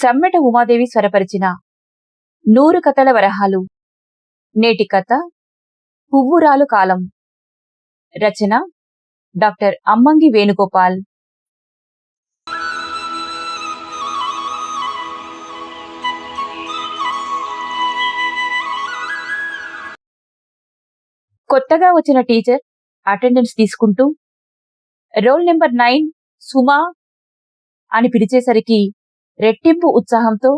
సమ్మెట ఉమాదేవి స్వరపరిచిన నూరు కథల వరహాలు. నేటి కథ పువ్వురాలు కాలం. రచన డాక్టర్ అమ్మంగి వేణుగోపాల్. కొత్తగా వచ్చిన టీచర్ అటెండెన్స్ తీసుకుంటూ రోల్ నెంబర్ నైన్ సుమా అని పిలిచేసరికి రెట్టింపు ఉత్సాహంతో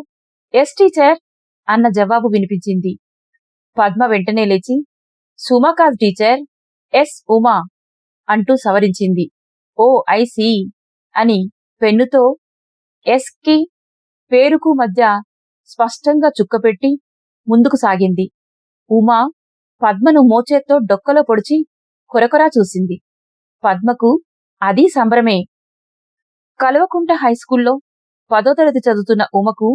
ఎస్ టీచర్ అన్న జవాబు వినిపించింది. పద్మ వెంటనే లేచి సుమా కాదు టీచర్. ఎస్ ఉమా అంటూ సవరించింది. ఓ ఐ అని పెన్నుతో ఎస్కి పేరుకు మధ్య స్పష్టంగా చుక్కపెట్టి ముందుకు సాగింది. ఉమా పద్మను మోచేత్తో డొక్కలో పొడిచి కొరకొరా చూసింది. పద్మకు అది సంబరమే. కలవకుంట హైస్కూల్లో పదో తరగతి చదువుతున్న ఉమకు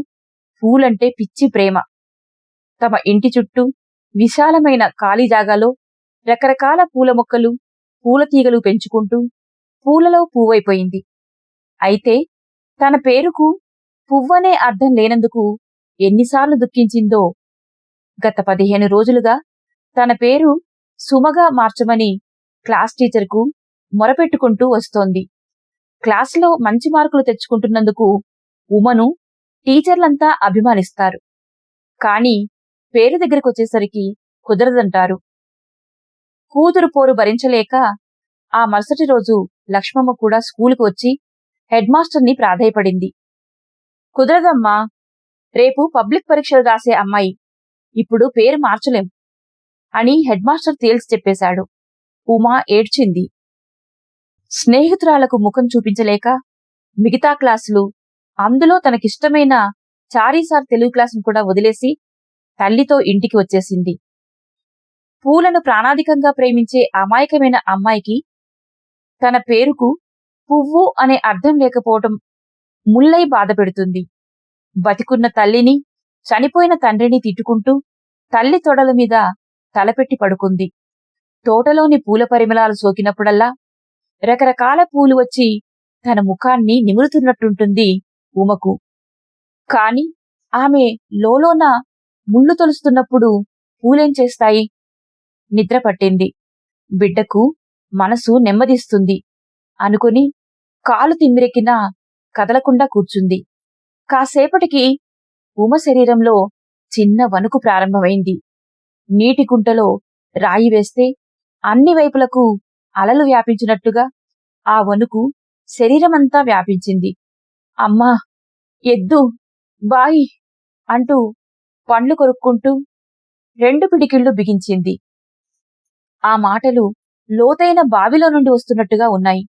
పూలంటే పిచ్చి ప్రేమ. తమ ఇంటి చుట్టూ విశాలమైన ఖాళీ జాగాలో రకరకాల పూల మొక్కలు పూల తీగలు పెంచుకుంటూ పూలలో పువ్వైపోయింది. అయితే తన పేరుకు పువ్వనే అర్థం లేనందుకు ఎన్నిసార్లు దుఃఖించిందో. గత పదిహేను రోజులుగా తన పేరు సుమగా మార్చమని క్లాస్ టీచర్కు మొరపెట్టుకుంటూ వస్తోంది. క్లాసులో మంచి మార్కులు తెచ్చుకుంటున్నందుకు ఉమను టీచర్లంతా అభిమానిస్తారు. కాని పేరు దగ్గరకొచ్చేసరికి కుదరదంటారు. కూతురు పోరు భరించలేక ఆ మరుసటి రోజు లక్ష్మమ్మ కూడా స్కూలుకు వచ్చి హెడ్ మాస్టర్ని ప్రాధేయపడింది. కుదరదమ్మా రేపు పబ్లిక్ పరీక్షలు రాసే అమ్మాయి. ఇప్పుడు పేరు మార్చలేం అని హెడ్ మాస్టర్ తేల్చి చెప్పేశాడు. ఉమా ఏడ్చింది. స్నేహితురాలకు ముఖం చూపించలేక మిగతా క్లాసులు అందులో తనకిష్టమైన చారీసార్ తెలుగు క్లాసును కూడా వదిలేసి తల్లితో ఇంటికి వచ్చేసింది. పూలను ప్రాణాధికంగా ప్రేమించే అమాయకమైన అమ్మాయికి తన పేరుకు పువ్వు అనే అర్థం లేకపోవటం ముల్లై బాధపెడుతుంది బతికున్న తల్లిని చనిపోయిన తండ్రిని తిట్టుకుంటూ తల్లి తొడల మీద తలపెట్టి పడుకుంది. తోటలోని పూల పరిమళాలు సోకినప్పుడల్లా రకరకాల పూలు వచ్చి తన ముఖాన్ని నిమురుతున్నట్టుంటుంది ఉమకు కాని ఆమె లోలోన ముళ్ళు తొలుస్తున్నప్పుడు పూలేం చేస్తాయి? నిద్ర పట్టింది. బిడ్డకు మనసు నెమ్మదిస్తుంది. అనుకుని కాలు తిమ్మిరెక్కినా కదలకుండా కూర్చుంది. కాసేపటికి ఉమ శరీరంలో చిన్న వణుకు ప్రారంభమైంది. నీటి గుంటలో రాయి వేస్తే అన్ని వైపులకు అలలు వ్యాపించినట్టుగా ఆ వణుకు శరీరమంతా వ్యాపించింది. అమ్మా ఎద్దు బాయి అంటూ పండ్లు కొరుక్కుంటూ రెండు పిడికిళ్ళు బిగించింది. ఆ మాటలు లోతైన బావిలో నుండి వస్తున్నట్టుగా ఉన్నాయి.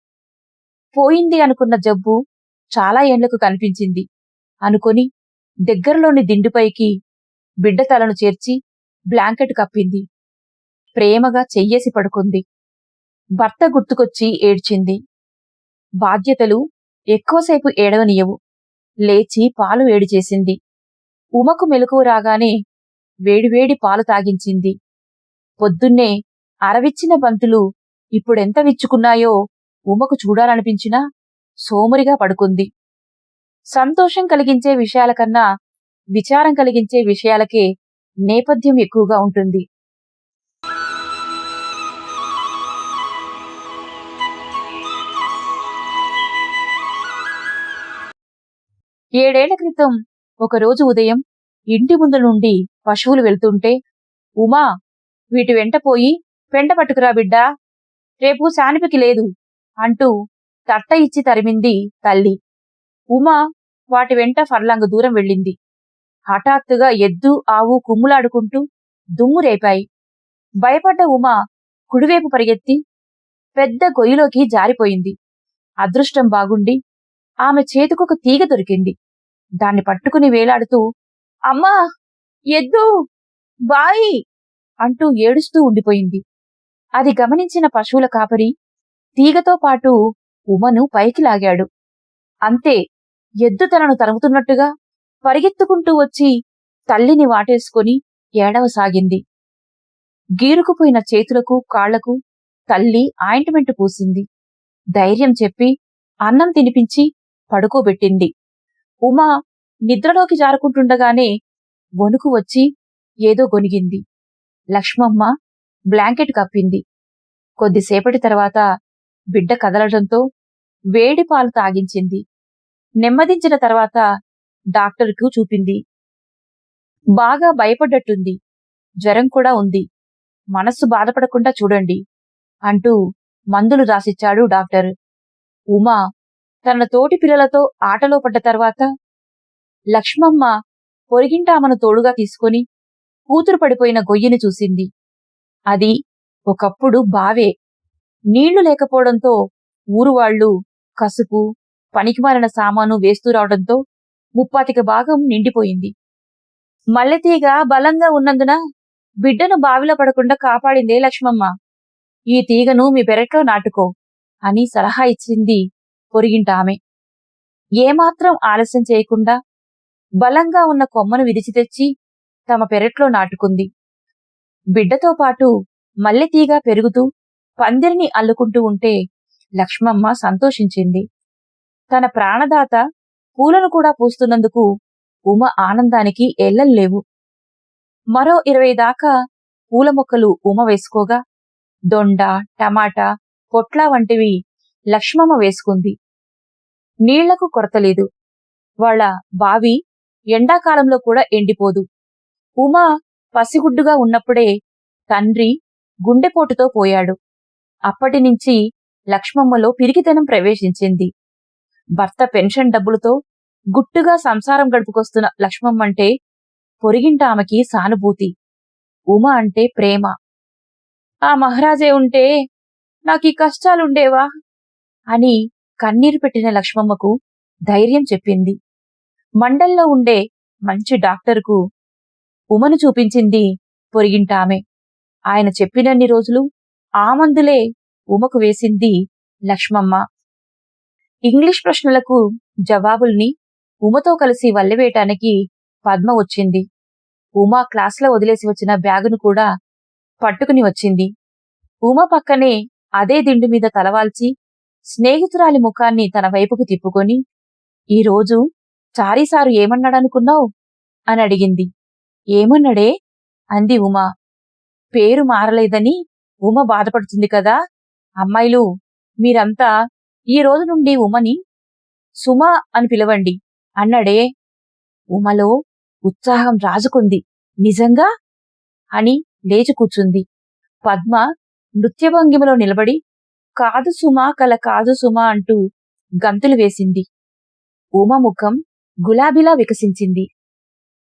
పోయింది అనుకున్న జబ్బు చాలా ఏండ్లకు కనిపించింది. అనుకొని దగ్గరలోని దిండుపైకి బిడ్డ తలను చేర్చి బ్లాంకెట్ కప్పింది. ప్రేమగా చెయ్యేసి పడుకుంది. భర్త గుర్తుకొచ్చి ఏడ్చింది. బాధ్యతలు ఎక్కువసేపు ఏడవనియవు. లేచి పాలు వేడి చేసింది. ఉమకు మెలకువ రాగానే వేడివేడి పాలు తాగించింది. పొద్దున్నే అరవిచ్చిన బంతులు ఇప్పుడెంత విచ్చుకున్నాయో ఉమకు చూడాలనిపించినా సోమరిగా పడుకుంది. సంతోషం కలిగించే విషయాల కన్నా విచారం కలిగించే విషయాలకే నేపథ్యం ఎక్కువగా ఉంటుంది. ఏడేళ్ళ క్రితం ఒకరోజు ఉదయం ఇంటి ముందు నుండి పశువులు వెళ్తుంటే ఉమా వీటి వెంట పోయి పెంట పట్టుకురా బిడ్డా రేపు శానిపికి లేదు అంటూ తట్ట ఇచ్చి తరిమింది తల్లి. ఉమా వాటి వెంట ఫర్లాంగ్ దూరం వెళ్ళింది. హఠాత్తుగా ఎద్దు ఆవు కుమ్ములాడుకుంటూ దుమ్ము రేపాయి. భయపడ్డ ఉమా కుడివైపు పరిగెత్తి పెద్ద గొయ్యిలోకి జారిపోయింది. అదృష్టం బాగుండి ఆమె చేతికొక తీగ దొరికింది. దాన్ని పట్టుకుని వేలాడుతూ అమ్మా ఎద్దు బాయి! అంటూ ఏడుస్తూ ఉండిపోయింది. అది గమనించిన పశువుల కాపరి తీగతో పాటు ఉమను పైకి లాగాడు. అంతే ఎద్దు తనను తరుముతున్నట్టుగా పరిగెత్తుకుంటూ వచ్చి తల్లిని వాటేసుకొని ఏడవసాగింది. గీరుకుపోయిన చేతులకు కాళ్ళకు తల్లి ఆయింట్మెంట్ పూసింది. ధైర్యం చెప్పి అన్నం తినిపించి పడుకోబెట్టింది. ఉమా నిద్రలోకి జారుకుంటుండగానే వణుకు వచ్చి ఏదో గొనిగింది లక్ష్మమ్మ బ్లాంకెట్ కప్పింది. కొద్దిసేపటి తర్వాత బిడ్డ కదలడంతో వేడి పాలు తాగించింది. నెమ్మదించిన తర్వాత డాక్టర్కు చూపింది. బాగా భయపడ్డట్టుంది. జ్వరం కూడా ఉంది. మనస్సు బాధపడకుండా చూడండి అంటూ మందులు రాసిచ్చాడు డాక్టర్. ఉమా తన తోటి పిల్లలతో ఆటలో పడ్డ తర్వాత లక్ష్మమ్మ పొరిగింటామను తోడుగా తీసుకొని కూతురు పడిపోయిన గొయ్యిని చూసింది. అది ఒకప్పుడు బావే. నీళ్ళు లేకపోవడంతో ఊరువాళ్ళు కసుపు పనికిమాలిన సామాను వేస్తూ రావడంతో ముప్పాతిక భాగం నిండిపోయింది. మల్లెతీగ బలంగా ఉన్నందున బిడ్డను బావిలో పడకుండా కాపాడిందే లక్ష్మమ్మ. ఈ తీగను మీ పెరట్లో నాటుకో అని సలహా ఇచ్చింది పొరిగింట ఆమె ఏమాత్రం ఆలస్యం చేయకుండా బలంగా ఉన్న కొమ్మను విరిచి తెచ్చి తమ పెరట్లో నాటుకుంది. బిడ్డతో పాటు మల్లెతీగ పెరుగుతూ పందిరిని అల్లుకుంటూ ఉంటే లక్ష్మమ్మ సంతోషించింది. తన ప్రాణదాత పూలను కూడా పూస్తున్నందుకు ఉమ ఆనందానికి ఎల్లల్లేవు మరో ఇరవై దాకా పూల మొక్కలు ఉమ వేసుకోగా దొండ టమాటా పొట్ల వంటివి లక్ష్మమ్మ వేసుకుంది. నీళ్ళకు కొరతలేదు వాళ్ళ బావి ఎండాకాలంలో కూడా ఎండిపోదు. ఉమా పసిగుడ్డుగా ఉన్నప్పుడే తండ్రి గుండెపోటుతో పోయాడు. అప్పటినుంచి లక్ష్మమ్మలో పిరికితనం ప్రవేశించింది. భర్త పెన్షన్ డబ్బులతో గుట్టుగా సంసారం గడుపుకొస్తున్న లక్ష్మమ్మంటే పొరిగింట ఆమెకి సానుభూతి. ఉమ అంటే ప్రేమ. ఆ మహారాజే ఉంటే నాకీ కష్టాలుండేవా? అని కన్నీరు పెట్టిన లక్ష్మమ్మకు ధైర్యం చెప్పింది. మండల్లో ఉండే మంచి డాక్టర్కు ఉమను చూపించింది పొరిగింటామె. ఆయన చెప్పినన్ని రోజులు ఆ మందులే ఉమకు వేసింది లక్ష్మమ్మ. ఇంగ్లీష్ ప్రశ్నలకు జవాబుల్ని ఉమతో కలిసి వల్లవేయటానికి పద్మ వచ్చింది. ఉమా క్లాస్లో వదిలేసి వచ్చిన బ్యాగును కూడా పట్టుకుని వచ్చింది. ఉమ పక్కనే అదే దిండు మీద తలవాల్చి స్నేహితురాలి ముఖాన్ని తన వైపుకు తిప్పుకొని ఈరోజు చారీసారు ఏమన్నాడనుకున్నావు? అని అడిగింది. ఏమన్నాడే? అంది ఉమా. పేరు మారలేదని ఉమ బాధపడుతుంది కదా అమ్మాయిలు మీరంతా ఈ రోజు నుండి ఉమని సుమా అని పిలవండి. అన్నడే? ఉమలో ఉత్సాహం రాజుకుంది నిజంగా? అని లేచి కూర్చుంది. పద్మ నృత్యభంగిమలో నిలబడి కాదు సుమా కల కాదు సుమా అంటూ గంతులు వేసింది. ఉమ ముఖం గులాబీలా వికసించింది.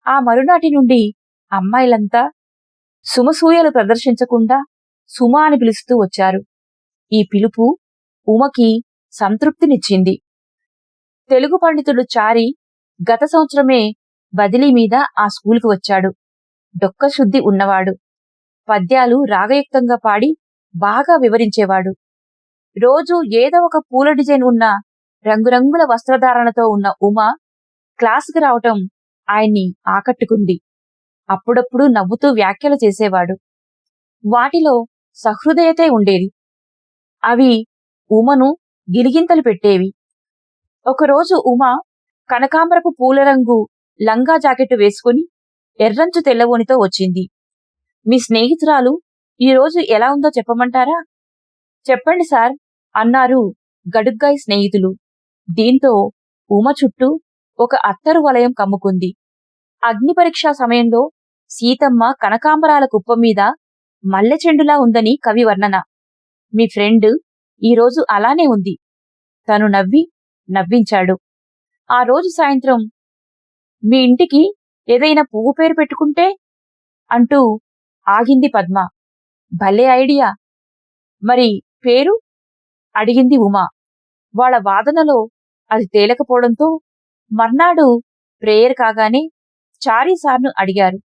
ఆ మరునాటి నుండి అమ్మాయిలంతా సుమసూయలు ప్రదర్శించకుండా సుమా అని పిలుస్తూ వచ్చారు. ఈ పిలుపు ఉమకి సంతృప్తినిచ్చింది. తెలుగు పండితుడు చారి గత సంవత్సరమే బదిలీ మీద ఆ స్కూలుకు వచ్చాడు. డొక్కశుద్ధి ఉన్నవాడు. పద్యాలు రాగయుక్తంగా పాడి బాగా వివరించేవాడు. రోజు ఏదో ఒక పూల డిజైన్ ఉన్న రంగురంగుల వస్త్రధారణతో ఉన్న ఉమ క్లాసుకు రావటం ఆయన్ని ఆకట్టుకుంది. అప్పుడప్పుడు నవ్వుతూ వ్యాఖ్యలు చేసేవాడు. వాటిలో సహృదయతే ఉండేది. అవి ఉమను గిలిగింతలు పెట్టేవి. ఒకరోజు ఉమ కనకాంబరపు పూల రంగు లంగా జాకెట్టు వేసుకుని ఎర్రంచు తెల్లవోనితో వచ్చింది. మీ స్నేహితురాలు ఈరోజు ఎలా ఉందో చెప్పమంటారా? చెప్పండి సార్ అన్నారు గడుగ్గాయ్ స్నేహితులు. దీంతో ఉమ చుట్టూ ఒక అత్తరు వలయం కమ్ముకుంది. అగ్నిపరీక్ష సమయంలో సీతమ్మ కనకాంబరాల కుప్ప మీద మల్లెచెండులా ఉందని కవి వర్ణన. మీ ఫ్రెండ్ ఈరోజు అలానే ఉంది. తను నవ్వి నవ్వించాడు. ఆ రోజు సాయంత్రం మీ ఇంటికి ఏదైనా పువ్వు పేరు పెట్టుకుంటే అంటూ ఆగింది పద్మ. భలే ఐడియా! మరి పేరు? అడిగింది ఉమా. వాళ్ళ వాదనలో అది తేలకపోవడంతో మర్నాడు ప్రేయర్ కాగానే చారీ సార్ను అడిగారు.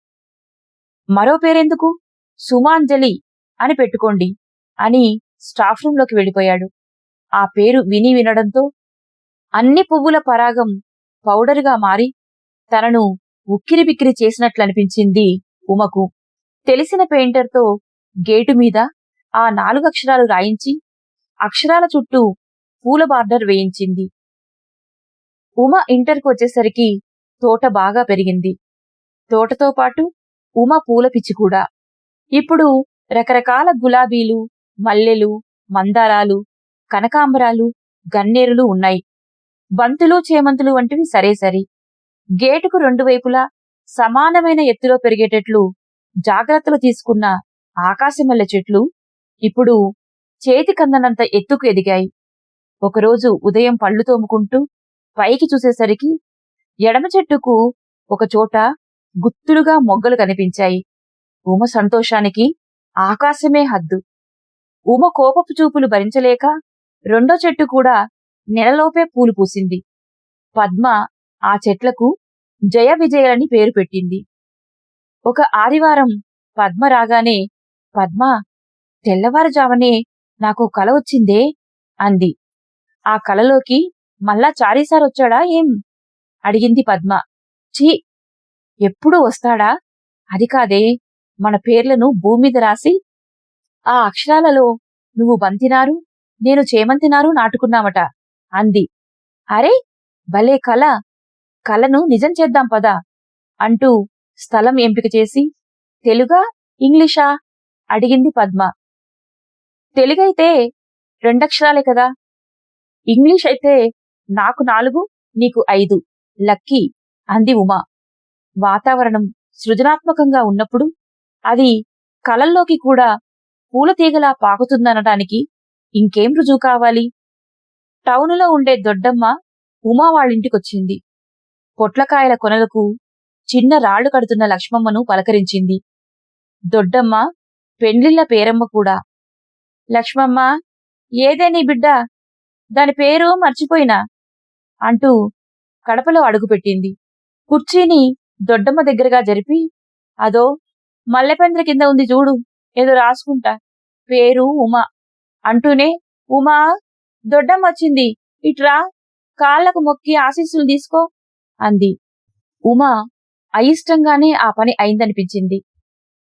మరో పేరెందుకు? సుమాంజలి అని పెట్టుకోండి అని స్టాఫ్ రూంలోకి వెళ్ళిపోయాడు. ఆ పేరు విని వినడంతో అన్ని పువ్వుల పరాగం పౌడర్గా మారి తనను ఉక్కిరి బిక్కిరి చేసినట్లనిపించింది ఉమకు. తెలిసిన పెయింటర్తో గేటు మీద ఆ నాలుగు అక్షరాలు రాయించి అక్షరాల చుట్టూ పూల బార్డర్ వేయించింది. ఉమ ఇంటర్కు వచ్చేసరికి తోట బాగా పెరిగింది. తోటతో పాటు ఉమ పూల పిచ్చి కూడా. ఇప్పుడు రకరకాల గులాబీలు మల్లెలు మందారాలు కనకాంబరాలు గన్నేరులు ఉన్నాయి. బంతులు చేమంతులు వంటివి సరే సరి. గేటుకు రెండు వైపులా సమానమైన ఎత్తులో పెరిగేటట్లు జాగ్రత్తలు తీసుకున్న ఆకాశమల్లె చెట్లు ఇప్పుడు చేతి కందనంత ఎత్తుకు ఎదిగాయి. ఒకరోజు ఉదయం పళ్ళు తోముకుంటూ పైకి చూసేసరికి ఎడమ చెట్టుకు ఒకచోట గుత్తులుగా మొగ్గలు కనిపించాయి. ఉమ సంతోషానికి ఆకాశమే హద్దు. ఉమ కోపపు చూపులు భరించలేక రెండో చెట్టు కూడా నెలలోపే పూలు పూసింది. పద్మ ఆ చెట్లకు జయ విజయలని పేరు పెట్టింది. ఒక ఆదివారం పద్మ రాగానే పద్మ తెల్లవారుజామనే నాకు కల వచ్చిందే అంది. ఆ కలలోకి మళ్ళా చారీసార్ వచ్చాడా ఏం? అడిగింది పద్మ. ఛీ! ఎప్పుడు వస్తాడా? అది కాదే మన పేర్లను భూమి మీద రాసి ఆ అక్షరాలలో నువ్వు బంతినారు నేను చేమంతినారు నాటుకున్నామట అంది. అరే భలే కల! కలను నిజం చేద్దాం పదా అంటూ స్థలం ఎంపిక చేసి తెలుగా ఇంగ్లీషా? అడిగింది పద్మ. తెలుగైతే రెండక్షరాలే కదా. ఇంగ్లీష్ అయితే నాకు నాలుగు నీకు ఐదు. లక్కీ అంది ఉమా. వాతావరణం సృజనాత్మకంగా ఉన్నప్పుడు అది కలల్లోకి కూడా పూలతీగలా పాకుతుందనటానికి ఇంకేం రుజువు కావాలి? టౌనులో ఉండే దొడ్డమ్మ ఉమా వాళ్ళింటికొచ్చింది. పొట్లకాయల కొనలకు చిన్న రాళ్ళు కడుతున్న లక్ష్మమ్మను పలకరించింది. దొడ్డమ్మ పెండ్లిళ్ళ పేరమ్మ కూడా లక్ష్మమ్మ ఏదే నీ బిడ్డ? దాని పేరు మర్చిపోయినా? అంటూ కడపలో అడుగుపెట్టింది. కుర్చీని దొడ్డమ్మ దగ్గరగా జరిపి అదో మల్లెపెంద్ర కింద ఉంది చూడు ఏదో రాసుకుంటా పేరు ఉమా అంటూనే ఉమా దొడ్డమ్మ వచ్చింది ఇట్రా కాళ్ళకు మొక్కి ఆశీస్సులు తీసుకో అంది. ఉమా అయిష్టంగానే ఆ పని అయిందనిపించింది.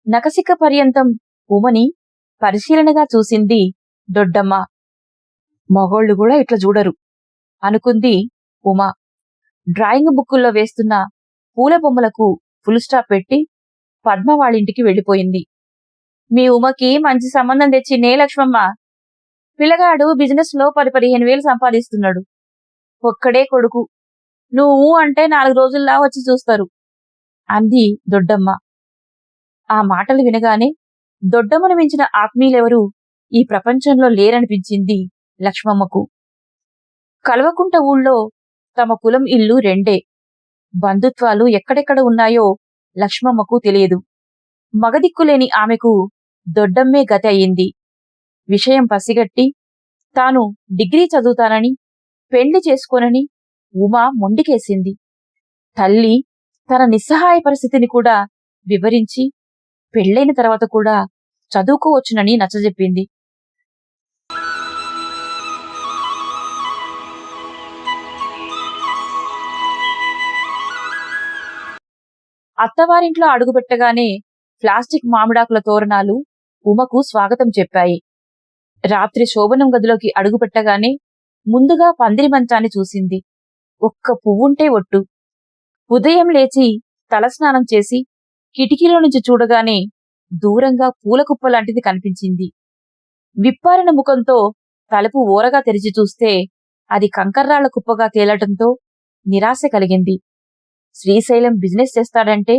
నకసిక పర్యంతం ఉమని పరిశీలనగా చూసింది దొడ్డమ్మ. మగోళ్ళు కూడా ఇట్లా చూడరు. అనుకుంది ఉమా. డ్రాయింగ్ బుక్కుల్లో వేస్తున్న పూల బొమ్మలకు ఫుల్ స్టాప్ పెట్టి పద్మ వాళ్ళింటికి వెళ్ళిపోయింది. మీ ఉమకి మంచి సంబంధం తెచ్చి నే లక్ష్మమ్మ. పిల్లగాడు బిజినెస్లో పది పదిహేను వేలు సంపాదిస్తున్నాడు. ఒక్కడే కొడుకు. నువ్వు అంటే నాలుగు రోజుల్లా వచ్చి చూస్తారు. అంది దొడ్డమ్మ. ఆ మాటలు వినగానే దొడ్డమ్మను మించిన ఆత్మీయులెవరూ ఈ ప్రపంచంలో లేరనిపించింది లక్ష్మమ్మకు. కల్వకుంట ఊళ్ళో తమ కులం ఇల్లు రెండే. బంధుత్వాలు ఎక్కడెక్కడ ఉన్నాయో లక్ష్మమ్మకు తెలియదు. మగదిక్కులేని ఆమెకు దొడ్డమ్మే గతి అయింది విషయం పసిగట్టి తాను డిగ్రీ చదువుతానని పెళ్ళి చేసుకోనని ఉమా మొండికేసింది. తల్లి తన నిస్సహాయ పరిస్థితిని కూడా వివరించి పెళ్ళైన తర్వాత కూడా చదువుకోవచ్చునని నచ్చజెప్పింది అత్తవారింట్లో అడుగుపెట్టగానే ప్లాస్టిక్ మామిడాకుల తోరణాలు ఉమకు స్వాగతం చెప్పాయి. రాత్రి శోభనం గదిలోకి అడుగుపెట్టగానే ముందుగా పందిరి మంచాన్ని చూసింది. ఒక్క పువ్వుంటే ఒట్టు. ఉదయం లేచి తలస్నానం చేసి కిటికీలో నుంచి చూడగానే దూరంగా పూల కుప్ప లాంటిది కనిపించింది. విప్పారిన ముఖంతో తలుపు ఓరగా తెరిచి చూస్తే అది కంకర్రాళ్ళ కుప్పగా తేలటంతో నిరాశ కలిగింది. శ్రీశైలం బిజినెస్ చేస్తాడంటే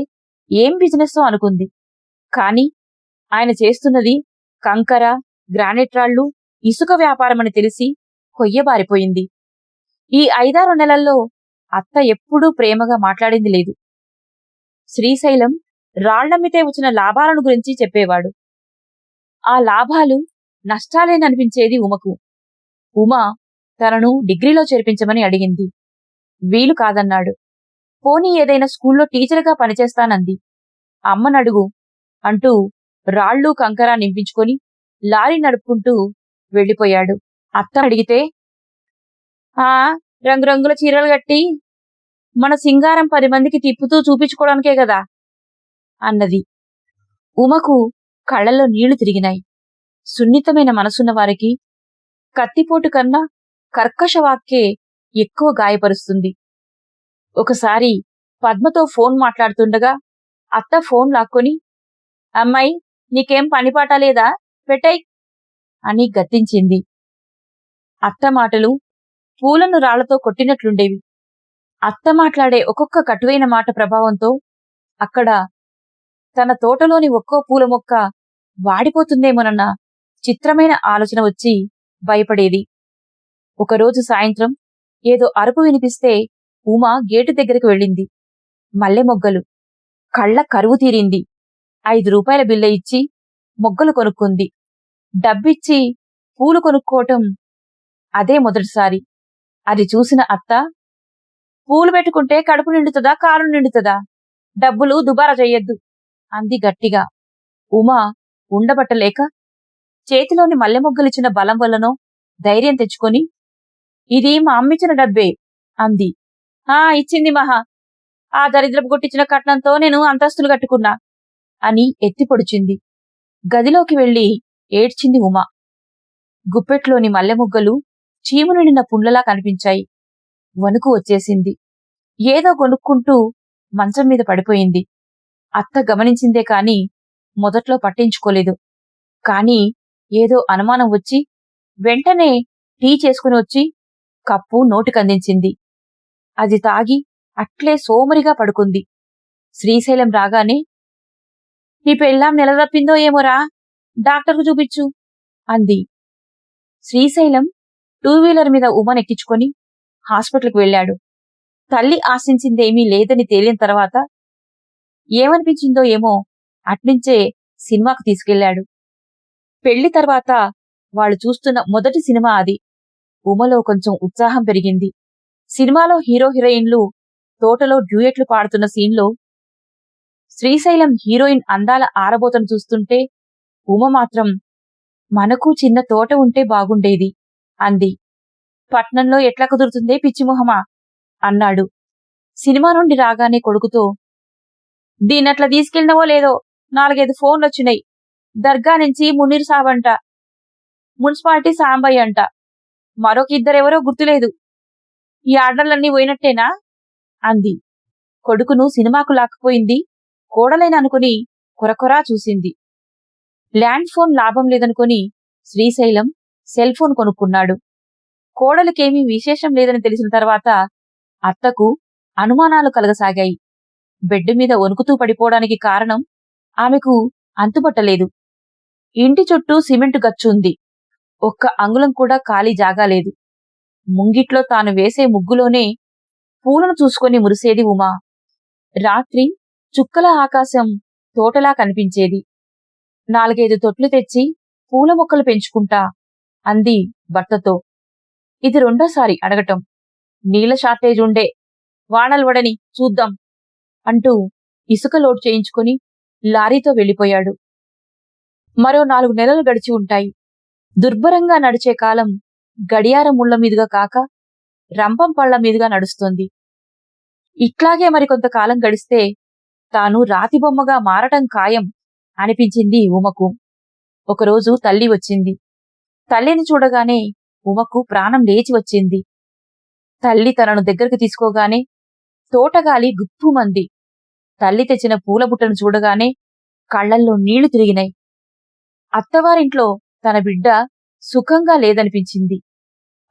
ఏం బిజినెస్ అనుకుంది. కాని ఆయన చేస్తున్నది కంకర గ్రానైట్ రాళ్ళు ఇసుక వ్యాపారమని తెలిసి కొయ్యబారిపోయింది. ఈ ఐదారు నెలల్లో అత్త ఎప్పుడూ ప్రేమగా మాట్లాడింది లేదు. శ్రీశైలం రాళ్ళమ్మితే వచ్చిన లాభాలను గురించి చెప్పేవాడు. ఆ లాభాలు నష్టాలేననిపించేది ఉమకు. ఉమ తనను డిగ్రీలో చేర్పించమని అడిగింది. వీలు కాదన్నాడు. పోనీ ఏదైనా స్కూల్లో టీచర్గా పనిచేస్తానంది. అమ్మనడుగు అంటూ రాళ్ళు కంకర నింపించుకొని లారీ నడుపుకుంటూ వెళ్ళిపోయాడు. అత్త అడిగితే ఆ రంగురంగుల చీరలు కట్టి మన సింగారం పది మందికి తిప్పుతూ చూపించుకోవడానికే కదా. అన్నది. ఉమకు కళ్ళలో నీళ్ళు తిరిగినాయి. సున్నితమైన మనసున్న వారికి కత్తిపోటు కన్నా కర్కశ వాక్కే ఎక్కువ గాయపరుస్తుంది. ఒకసారి పద్మతో ఫోన్ మాట్లాడుతుండగా అత్త ఫోన్ లాక్కొని అమ్మాయి నీకేం పనిపాట లేదా? పెట్టై అని గద్దించింది. అత్త మాటలు పూలను రాళ్ళతో కొట్టినట్లుండేవి. అత్త మాట్లాడే ఒక్కొక్క కటువైన మాట ప్రభావంతో అక్కడ తన తోటలోని ఒక్కో పూల మొక్క వాడిపోతుందేమోనన్న చిత్రమైన ఆలోచన వచ్చి భయపడేది. ఒకరోజు సాయంత్రం ఏదో అరుపు వినిపిస్తే ఉమ గేటు దగ్గరికి వెళ్ళింది. మల్లె మొగ్గలు. కళ్ళ కరువు తీరింది. ఐదు రూపాయల బిల్ల ఇచ్చి మొగ్గలు కొనుక్కుంది. డబ్బిచ్చి పూలు కొనుక్కోవటం అదే మొదటిసారి. అది చూసిన అత్త పూలు పెట్టుకుంటే కడుపు నిండుతుందా కారు నిండుతుందా? డబ్బులు దుబారా చెయ్యొద్దు అంది గట్టిగా ఉమా ఉండబట్టలేక చేతిలోని మల్లెమొగ్గలిచ్చిన బలం వల్లనో ధైర్యం తెచ్చుకొని ఇది మా అమ్మిచ్చిన డబ్బే అంది. ఆ ఇచ్చింది మహా. ఆ దరిద్రపు కొట్టించిన కట్నంతో నేను అంతస్తులు కట్టుకున్నా అని ఎత్తిపొడిచింది గదిలోకి వెళ్ళి ఏడ్చింది ఉమా. గుప్పెట్లోని మల్లెముగ్గలు చీము నిండిన పుండ్లలా కనిపించాయి. వణుకు వచ్చేసింది. ఏదో కొనుక్కుంటూ మంచం మీద పడిపోయింది. అత్త గమనించిందే కాని మొదట్లో పట్టించుకోలేదు. కాని ఏదో అనుమానం వచ్చి వెంటనే టీ చేసుకుని వచ్చి కప్పు నోటికందించింది. అది తాగి అట్లే సోమరిగా పడుకుంది. శ్రీశైలం రాగానే నీ పెళ్ళాం నిలదప్పిందో ఏమోరా? డాక్టర్కు చూపించు అంది. శ్రీశైలం టూ వీలర్ మీద ఉమనెక్కించుకొని హాస్పిటల్కి వెళ్ళాడు. తల్లి ఆశించిందేమీ లేదని తేలిన తర్వాత ఏమనిపించిందో ఏమో అట్నుంచే సినిమాకు తీసుకెళ్ళాడు పెళ్ళి తర్వాత వాళ్ళు చూస్తున్న మొదటి సినిమా అది. ఉమలో కొంచెం ఉత్సాహం పెరిగింది. సినిమాలో హీరో హీరోయిన్లు తోటలో డ్యూయెట్లు పాడుతున్న సీన్లో శ్రీశైలం హీరోయిన్ అందాల ఆరబోతను చూస్తుంటే ఉమ మాత్రం మనకు చిన్న తోట ఉంటే బాగుండేది అంది. పట్నంలో ఎట్లా కుదురుతుందే పిచ్చిమొహమా అన్నాడు. సినిమా నుండి రాగానే కొడుకుతో దీన్నట్లా తీసుకెళ్ళినవో లేదో నాలుగైదు ఫోన్లు వచ్చినాయి. దర్గా నుంచి మునీర్ సాబ్ అంట మున్సిపాలిటీ సాంబయ్య అంట. మరొక ఇద్దరెవరో గుర్తులేదు. ఈ ఆర్డర్లన్నీ పోయినట్టేనా? అంది. కొడుకును సినిమాకు లాక్కుపోయింది. కోడలేని అనుకుని కొరకొరా చూసింది. ల్యాండ్ ఫోన్ లాభం లేదనుకుని శ్రీశైలం సెల్ ఫోన్ కొనుక్కున్నాడు. కోడలికేమీ విశేషం లేదని తెలిసిన తర్వాత అత్తకు అనుమానాలు కలగసాగాయి. బెడ్ మీద వణుకుతూ పడిపోవడానికి కారణం ఆమెకు అంతుపట్టలేదు. ఇంటి చుట్టూ సిమెంటు గచ్చుంది. ఒక్క అంగుళం కూడా ఖాళీ జాగాలేదు ముంగిట్లో తాను వేసే ముగ్గులోనే పూలను చూసుకొని మురిసేది ఉమా. రాత్రి చుక్కల ఆకాశం తోటలా కనిపించేది. నాలుగైదు తొట్లు తెచ్చి పూల మొక్కలు పెంచుకుంటా అంది భర్తతో. ఇది రెండోసారి అడగటం. నీళ్ళ షార్టేజ్ ఉండే. వానల్వడని చూద్దాం. అంటూ ఇసుక లోడ్ చేయించుకుని లారీతో వెళ్ళిపోయాడు. మరో నాలుగు నెలలు గడిచి ఉంటాయి. దుర్భరంగా నడిచే కాలం గడియారం ముళ్ళ మీదుగా కాక రంపం పళ్ళ మీదుగా నడుస్తోంది. ఇట్లాగే మరికొంతకాలం గడిస్తే తాను రాతి బొమ్మగా మారటం ఖాయం అనిపించింది ఉమకు. ఒకరోజు తల్లి వచ్చింది. తల్లిని చూడగానే ఉమకు ప్రాణం లేచి వచ్చింది. తల్లి తనను దగ్గరకు తీసుకోగానే తోటగాలి గుప్పుమంది తల్లి తెచ్చిన పూల బుట్టను చూడగానే కళ్ళల్లో నీళ్ళు తిరిగినాయి. అత్తవారింట్లో తన బిడ్డ సుఖంగా లేదనిపించింది.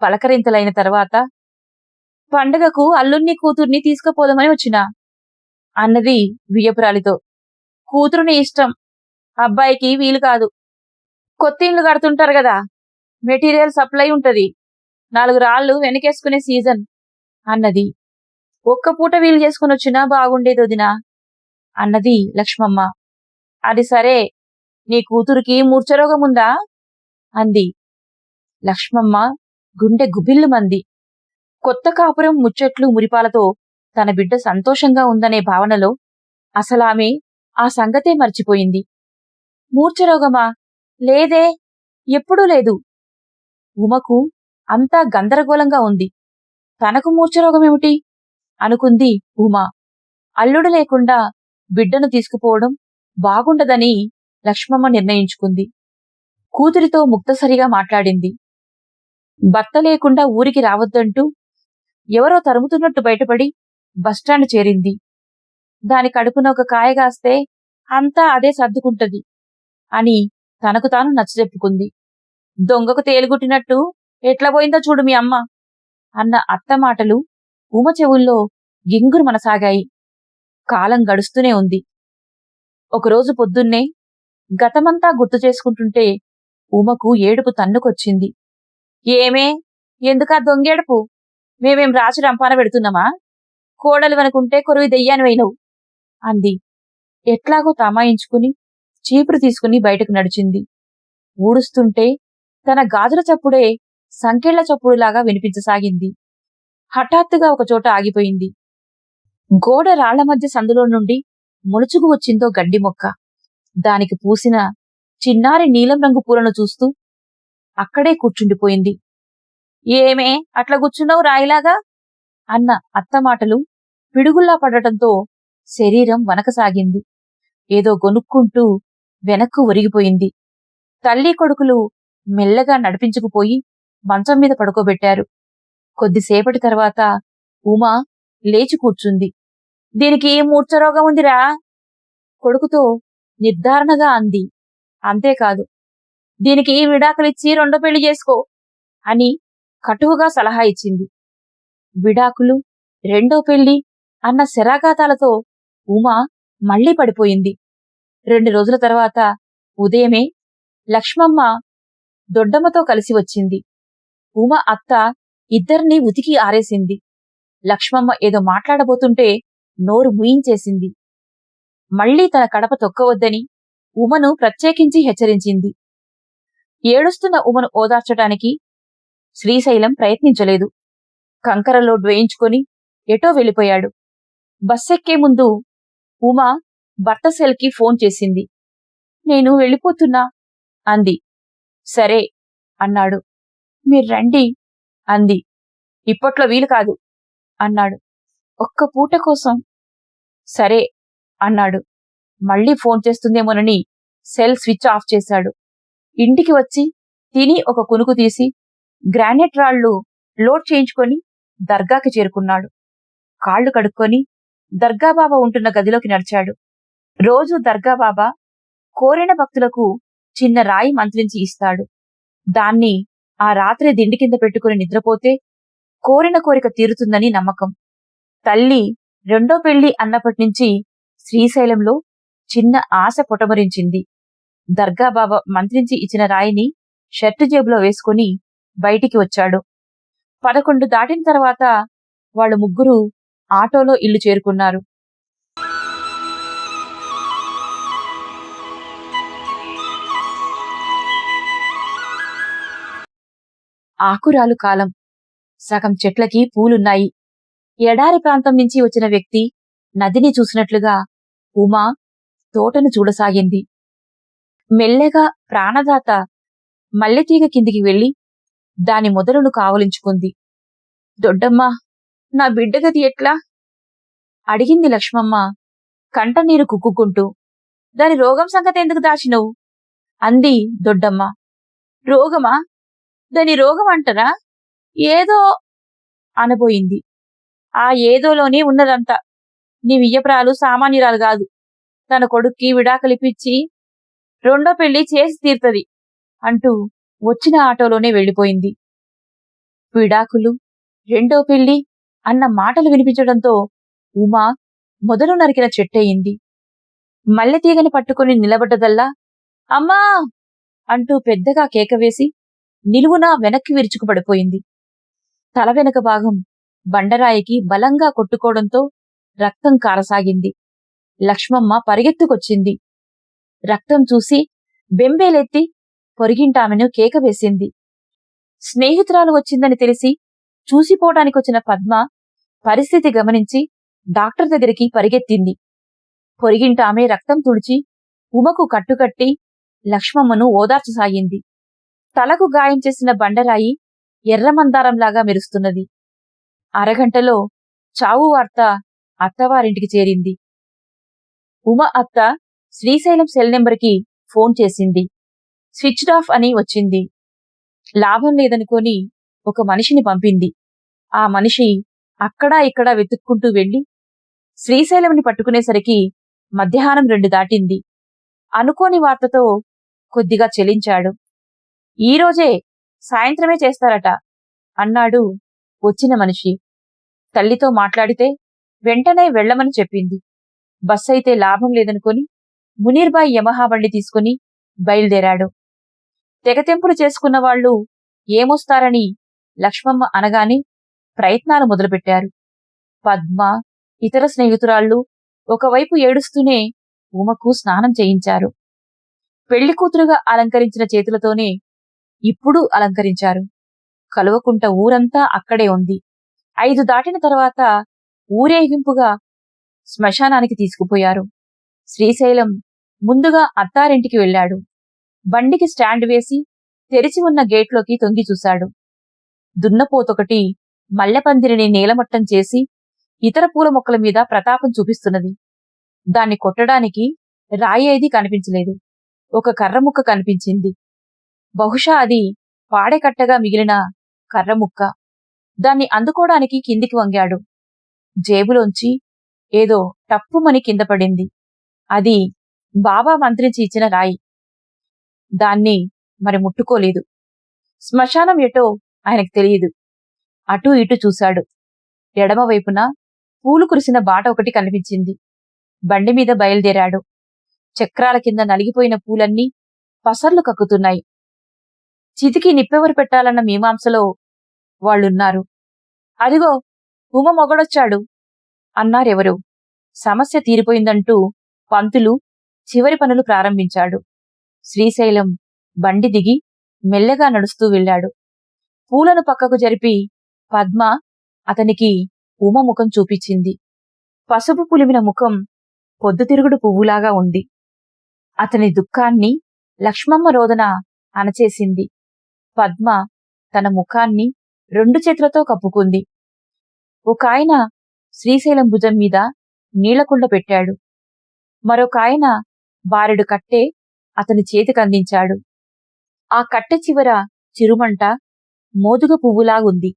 పలకరింతలైన తర్వాత పండగకు అల్లుణ్ణి కూతుర్ని తీసుకుపోదామని వచ్చినా అన్నది వియ్యపురాలితో. కూతురుని ఇష్టం అబ్బాయికి వీలు కాదు. కొత్త ఇండ్లు కడుతుంటారు కదా మెటీరియల్ సప్లై ఉంటది. నాలుగు రాళ్ళు వెనకేసుకునే సీజన్ అన్నది. ఒక్క పూట వీలు చేసుకుని వచ్చినా బాగుండేది వదినా అన్నది లక్ష్మమ్మ. అది సరే నీ కూతురికి మూర్ఛరోగం అంది. లక్ష్మమ్మ గుండె గుబిల్లు మంది కొత్త కాపురం ముచ్చట్లు మురిపాలతో తన బిడ్డ సంతోషంగా ఉందనే భావనలో అసలామె ఆ సంగతే మర్చిపోయింది. మూర్ఛరోగమా లేదే ఎప్పుడూ లేదు. ఉమకు అంతా గందరగోళంగా ఉంది. తనకు మూర్ఛరోగమేమిటి అనుకుంది ఉమా. అల్లుడు లేకుండా బిడ్డను తీసుకుపోవడం బాగుండదని లక్ష్మమ్మ నిర్ణయించుకుంది. కూతురితో ముక్తసరిగా మాట్లాడింది. భర్త లేకుండా ఊరికి రావద్దంటూ ఎవరో తరుముతున్నట్టు బయటపడి బస్టాండ్ చేరింది. దాని కడుపున ఒక కాయగాస్తే అంతా అదే సర్దుకుంటది అని తనకు తాను నచ్చజెప్పుకుంది. దొంగకు తేలుగుట్టినట్టు ఎట్లా పోయిందో చూడు మీ అమ్మ అన్న అత్త మాటలు ఉమ చెవుల్లో గింగురు మనసాగాయి. కాలం గడుస్తూనే ఉంది. ఒకరోజు పొద్దున్నే గతమంతా గుర్తు చేసుకుంటుంటే ఉమకు ఏడుపు తన్నుకొచ్చింది. ఏమే? ఎందుకా దొంగేడుపు మేమేం రాజు రంపాన పెడుతున్నామా? కోడలు అనుకుంటే కొరువి దెయ్యాని వైనవు అంది. ఎట్లాగో తమాయించుకుని చీపురు తీసుకుని బయటకు నడిచింది. ఊడుస్తుంటే తన గాజుల చప్పుడే సంకెళ్ళ చప్పుడులాగా వినిపించసాగింది. హఠాత్తుగా ఒకచోట ఆగిపోయింది. గోడ రాళ్ళ మధ్య సందులో నుండి మొలుచుకు వచ్చిందో గడ్డి మొక్క. దానికి పూసిన చిన్నారి నీలం రంగు పూలను చూస్తూ అక్కడే కూర్చుండిపోయింది. ఏమే అట్లా కూర్చున్నావు రాయిలాగా? అన్న అత్త మాటలు పిడుగుల్లా పడటంతో శరీరం వనకసాగింది ఏదో గొనుక్కుంటూ వెనక్కు ఒరిగిపోయింది. తల్లి కొడుకులు మెల్లగా నడిపించుకుపోయి మంచం మీద పడుకోబెట్టారు. కొద్దిసేపటి తర్వాత ఉమా లేచి కూర్చుంది. దీనికి మూర్ఛరోగం ఉందిరా? కొడుకుతో నిర్ధారణగా అంది. అంతేకాదు దీనికి విడాకులిచ్చి రెండో పెళ్ళి చేసుకో అని కటువుగా సలహా ఇచ్చింది. విడాకులు రెండో పెళ్ళి అన్న శరాఘాతాలతో ఉమా మళ్ళీ పడిపోయింది. రెండు రోజుల తర్వాత ఉదయమే లక్ష్మమ్మ దొడ్డమ్మతో కలిసి వచ్చింది. ఉమ అత్త ఇద్దరినీ ఉతికి ఆరేసింది. లక్ష్మమ్మ ఏదో మాట్లాడబోతుంటే నోరు ముయించేసింది. మళ్ళీ తన కడప తొక్కవద్దని ఉమను ప్రత్యేకించి హెచ్చరించింది. ఏడుస్తున్న ఉమను ఓదార్చటానికి శ్రీశైలం ప్రయత్నించలేదు. కంకరలో డ్వేయించుకొని ఎటో వెళ్ళిపోయాడు. బస్సెక్కే ముందు ఉమా భర్త సెల్కి ఫోన్ చేసింది. నేను వెళ్ళిపోతున్నా అంది. సరే అన్నాడు. మీరు రండి అంది. ఇప్పట్లో వీలు కాదు అన్నాడు. ఒక్క పూట కోసం. సరే అన్నాడు. మళ్ళీ ఫోన్ చేస్తుందేమోనని సెల్ స్విచ్ ఆఫ్ చేశాడు. ఇంటికి వచ్చి తిని ఒక కునుకు తీసి గ్రానైట్ రాళ్ళు లోడ్ చేయించుకొని దర్గాకి చేరుకున్నాడు. కాళ్ళు కడుక్కొని దర్గాబాబా ఉంటున్న గదిలోకి నడిచాడు. రోజు దర్గాబాబా కోరిన భక్తులకు చిన్న రాయి మంత్రించి ఇస్తాడు. దాన్ని ఆ రాత్రి దిండి కింద పెట్టుకుని నిద్రపోతే కోరిన కోరిక తీరుతుందని నమ్మకం. తల్లి రెండో పెళ్ళి అన్నప్పటినుంచి శ్రీశైలంలో చిన్న ఆశ పొటమరించింది. దర్గాబాబా మంత్రించి ఇచ్చిన రాయిని షర్టు జేబులో వేసుకుని బయటికి వచ్చాడు. పదకొండు దాటిన తర్వాత వాళ్ళు ముగ్గురు ఆటోలో ఇల్లు చేరుకున్నారు. ఆకురాలు కాలం. సగం చెట్లకి పూలున్నాయి. ఎడారి ప్రాంతం నుంచి వచ్చిన వ్యక్తి నదిని చూసినట్లుగా ఉమా తోటను చూడసాగింది. మెల్లగా ప్రాణదాత మల్లెతీగ కిందికి వెళ్ళి దాని మొదలును కావలించుకుంది. దొడ్డమ్మా నా బిడ్డగది ఎట్లా? అడిగింది లక్ష్మమ్మ కంటనీరు కుక్కుకుంటూ. దాని రోగం సంగతి ఎందుకు దాచినవు? అంది దొడ్డమ్మ. రోగమా? దాని రోగం అంటరా? ఏదో అనబోయింది. ఆ ఏదోలోనే ఉన్నదంతా. నీ వియ్యప్రాలు సామాన్యురాలు కాదు. తన కొడుక్కి విడాకలిపిచ్చి రెండో పెళ్ళి చేసి తీర్తది అంటూ వచ్చిన ఆటోలోనే వెళ్ళిపోయింది. విడాకులు రెండో పెళ్ళి అన్న మాటలు వినిపించడంతో ఉమా మొదలు నరికిన చెట్టయింది. మల్లెతీగని పట్టుకుని నిలబడ్డదల్లా అమ్మా! అంటూ పెద్దగా కేకవేసి నిలువునా వెనక్కి విరుచుకుపడిపోయింది. తల వెనక భాగం బండరాయికి బలంగా కొట్టుకోవడంతో రక్తం కారసాగింది. లక్ష్మమ్మ పరిగెత్తుకొచ్చింది. రక్తం చూసి బెంబేలెత్తి పొరిగింటామెను కేక వేసింది స్నేహితురాలు వచ్చిందని తెలిసి చూసిపోవడానికొచ్చిన పద్మ పరిస్థితి గమనించి డాక్టర్ దగ్గరికి పరిగెత్తింది. పొరిగింటామె రక్తం తుడిచి ఉమకు కట్టుకట్టి లక్ష్మమ్మను ఓదార్చసాగింది. తలకు గాయం చేసిన బండరాయి ఎర్రమందారంలాగా మెరుస్తున్నది. అరగంటలో చావు వార్త అత్తవారింటికి చేరింది. ఉమ అత్త శ్రీశైలం సెల్ నెంబర్కి ఫోన్ చేసింది. స్విచ్డ్ ఆఫ్ అని వచ్చింది. లాభం లేదనుకొని ఒక మనిషిని పంపింది. ఆ మనిషి అక్కడా ఇక్కడా వెతుక్కుంటూ వెళ్ళి శ్రీశైలంని పట్టుకునేసరికి మధ్యాహ్నం రెండు దాటింది. అనుకోని వార్తతో కొద్దిగా చెలించాడు. ఈరోజే సాయంత్రమే చేస్తారట. అన్నాడు వచ్చిన మనిషి. తల్లితో మాట్లాడితే వెంటనే వెళ్ళమని చెప్పింది. బస్ అయితే లాభం లేదనుకొని మునీర్బాయ్ యమహా బండి తీసుకుని బయలుదేరాడు. తెగతెంపులు చేసుకున్న వాళ్ళు ఏమొస్తారని లక్ష్మమ్మ అనగానే ప్రయత్నాలు మొదలుపెట్టారు. పద్మ ఇతర స్నేహితురాళ్ళు ఒకవైపు ఏడుస్తూనే ఉమకు స్నానం చేయించారు. పెళ్ళి కూతురుగా అలంకరించిన చేతులతోనే ఇప్పుడు అలంకరించారు. కలువకుంట ఊరంతా అక్కడే ఉంది. ఐదు దాటిన తర్వాత ఊరేగింపుగా శ్మశానానికి తీసుకుపోయారు. శ్రీశైలం ముందుగా అత్తారింటికి వెళ్ళాడు. బండికి స్టాండ్ వేసి తెరిచి ఉన్న గేట్లోకి తొంగి చూశాడు. దున్నపోతొకటి మల్లెపందిరిని నేలమట్టం చేసి ఇతర పూల మొక్కల మీద ప్రతాపం చూపిస్తున్నది. దాన్ని కొట్టడానికి రాయి ఏది కనిపించలేదు. ఒక కర్రముక్క కనిపించింది. బహుశా అది పాడెకట్టగా మిగిలిన కర్రముక్క. దాన్ని అందుకోవడానికి కిందికి వంగాడు. జేబులోంచి ఏదో టప్పుమని కింద పడింది. అది బాబా మంత్రించి ఇచ్చిన రాయి. దాన్ని మరి ముట్టుకోలేదు. శ్మశానం ఎటో ఆయనకు తెలియదు. అటూ ఇటు చూశాడు. ఎడమవైపున పూలు కురిసిన బాట ఒకటి కనిపించింది. బండి మీద బయలుదేరాడు. చక్రాల కింద నలిగిపోయిన పూలన్నీ పసర్లు కక్కుతున్నాయి. చితికి నిప్పెవరు పెట్టాలన్న మీమాంసలో వాళ్ళున్నారు. అదిగో ఉమ మొగడొచ్చాడు. అన్నారెవరో. సమస్య తీరిపోయిందంటూ పంతులు చివరి పనులు ప్రారంభించాడు. శ్రీశైలం బండి దిగి మెల్లగా నడుస్తూ వెళ్ళాడు. పూలను పక్కకు జరిపి పద్మ అతనికి ఉమ ముఖం చూపించింది. పసుపు పులిమిన ముఖం పొద్దుతిరుగుడు పువ్వులాగా ఉంది. అతని దుఃఖాన్ని లక్ష్మమ్మ రోదన అణచేసింది. పద్మ తన ముఖాన్ని రెండు చేతులతో కప్పుకుంది. ఒక ఆయన శ్రీశైలం భుజం మీద నీళ్ళకుండ పెట్టాడు. మరొక ఆయన బారెడు కట్టె అతని చేతికందించాడు. ఆ కట్టె చివర చిరుమంట మోదుగ పువ్వులాగుంది.